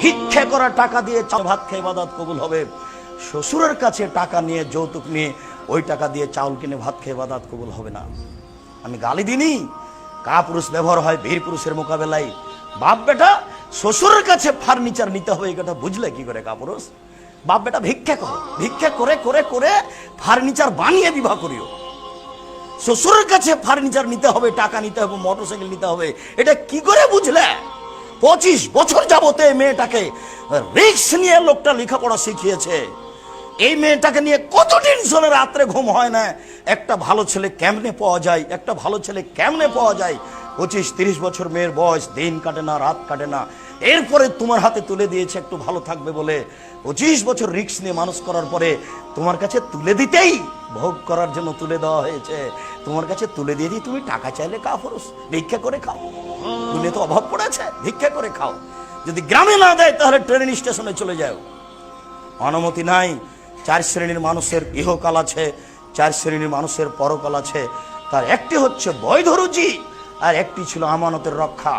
ভিক্ষে করা টাকা দিয়ে ভাত খেয়ে বাদাত কবুল হবে। শ্বশুরের কাছে টাকা নিয়ে, যৌতুক নিয়ে, ওই টাকা দিয়ে চাউল কিনে ভাত খেয়ে বাদাত কবুল হবে না। আমি গালি দিনি কা পুরুষ ব্যবহার হয় বীর পুরুষের মোকাবেলায়। বাপ বেটা, শ্বশুরের কাছে ফার্নিচার নিতে হবে এটা বুঝলে কি করে কা পুরুষ বাপ বেটা, ভিক্ষা করো। ভিক্ষা করে করে করে ফার্নিচার বানিয়ে বিবাহ করিও। শ্বশুরের কাছে ফার্নিচার নিতে হবে, টাকা নিতে হবে, মোটরসাইকেল নিতে হবে। এটা কি করে বুঝলে? পঁচিশ বছর যাবতে এই মেয়েটাকে রিক্স নিয়ে লোকটা লেখাপড়া শিখিয়েছে। এই মেয়েটাকে নিয়ে কত টেনশনে রাত্রে ঘুম হয় না? একটা ভালো ছেলে কেমনে পাওয়া যায়? একটা ভালো ছেলে কেমনে পাওয়া যায়? পঁচিশ, তিরিশ বছর মেয়ের বয়স, দিন কাটে না, রাত কাটে না। এরপরে তোমার হাতে তুলে দিয়েছে, একটু ভালো থাকবে বলে। পঁচিশ বছর রিক্স নিয়ে মানুষ করার পরে তোমার কাছে তুলে দিতেই ভোগ করার জন্য তুলে দেওয়া হয়েছে। তোমার কাছে তুলে দিয়ে দিই তুমি টাকা চাইলে কা ফরস ভিক্ষা করে খাও। তুমি তো অভাব পড়েছে, ভিক্ষা করে খাও। যদি গ্রামে না দেয়, তাহলে ট্রেন স্টেশনে চলে যাও। অনুমতি নাই, চার শ্রেণির মানুষের ইহকাল আছে, চার শ্রেণির মানুষের পরকাল আছে। তার একটি হচ্ছে বৈধ রুচি আর একটি ছিল আমানতের রক্ষা।